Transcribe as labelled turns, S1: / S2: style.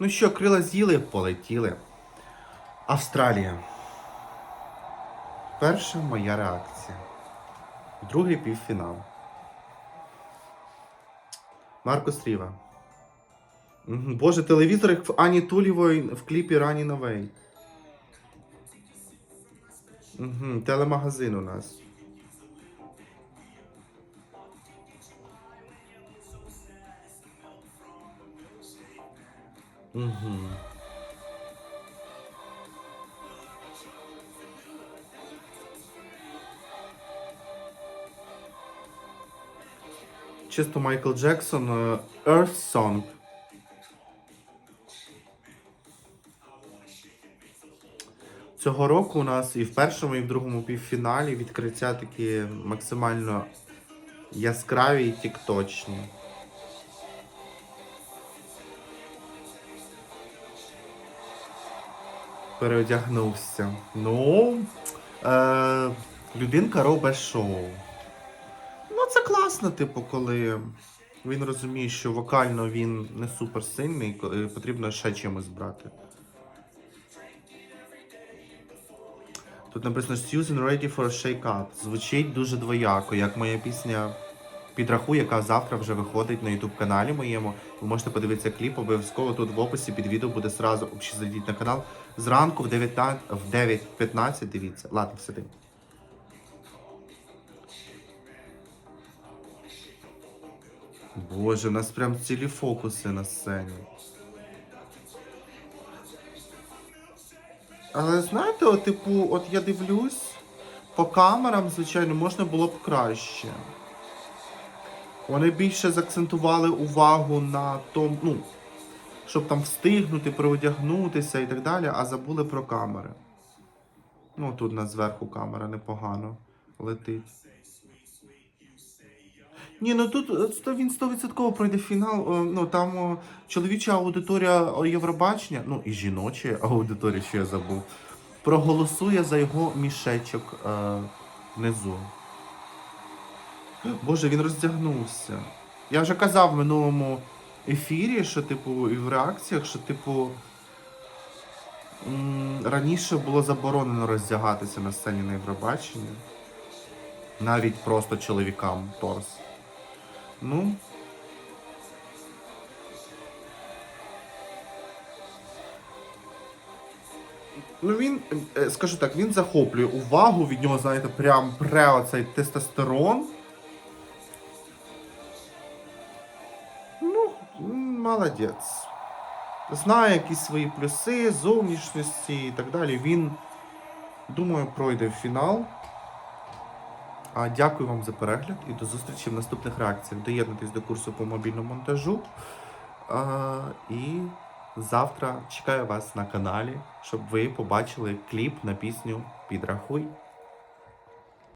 S1: Ну що, крила з'їли, полетіли. Австралія. Перша моя реакція. Другий півфінал. Маркус Ріва. Боже, телевізор як в Ані Тулєвої в кліпі Рані Новей. Телемагазин у нас. Угу. Чисто Майкл Джексон е, Earth Song. Цього року у нас і в першому, і в другому півфіналі відкриття такі максимально яскраві і тікточні. Переодягнувся. Ну, е, людинка робить шоу. Ну, це класно, типу, коли він розуміє, що вокально він не супер сильний, коли потрібно ще чимось брати. Тут написано Susan ready for a shake-up. Звучить дуже двояко, як моя пісня Підрахуй, яка завтра вже виходить на youtube каналі моєму. Ви можете подивитися кліп, обов'язково тут в описі під відео буде Взагалі, зайдіть на канал. Зранку в 19, в 9.15 дивіться. Ладно, все тим. Боже, у нас прям цілі фокуси на сцені. Але знаєте, от, типу, от я дивлюсь, по камерам, звичайно, можна було б краще. Вони більше заакцентували увагу на тому, ну, щоб там встигнути, переодягнутися і так далі, а забули про камери. Ну, тут на зверху камера непогано летить. Ні, ну тут е, він 100% пройде фінал. Е, Ну там о, чоловіча аудиторія Євробачення, ну і жіноча аудиторія, що я забув, проголосує за його мішечок е, внизу. Боже, він роздягнувся. Я вже казав в минулому ефірі, що, типу, і в реакціях, що, типу, раніше було заборонено роздягатися на сцені на Євробаченні. Навіть просто чоловікам торс. Ну. Ну він, е, скажу так, він захоплює увагу, від нього, знаєте, прям пре оцей тестостерон. Молодець. Знає якісь свої плюси, зовнішності і так далі. Він, думаю, пройде в фінал. А дякую вам за перегляд і до зустрічі в наступних реакціях. Доєднуйтесь до курсу по мобільному монтажу. А, і завтра чекаю вас на каналі, щоб ви побачили кліп на пісню Підрахуй.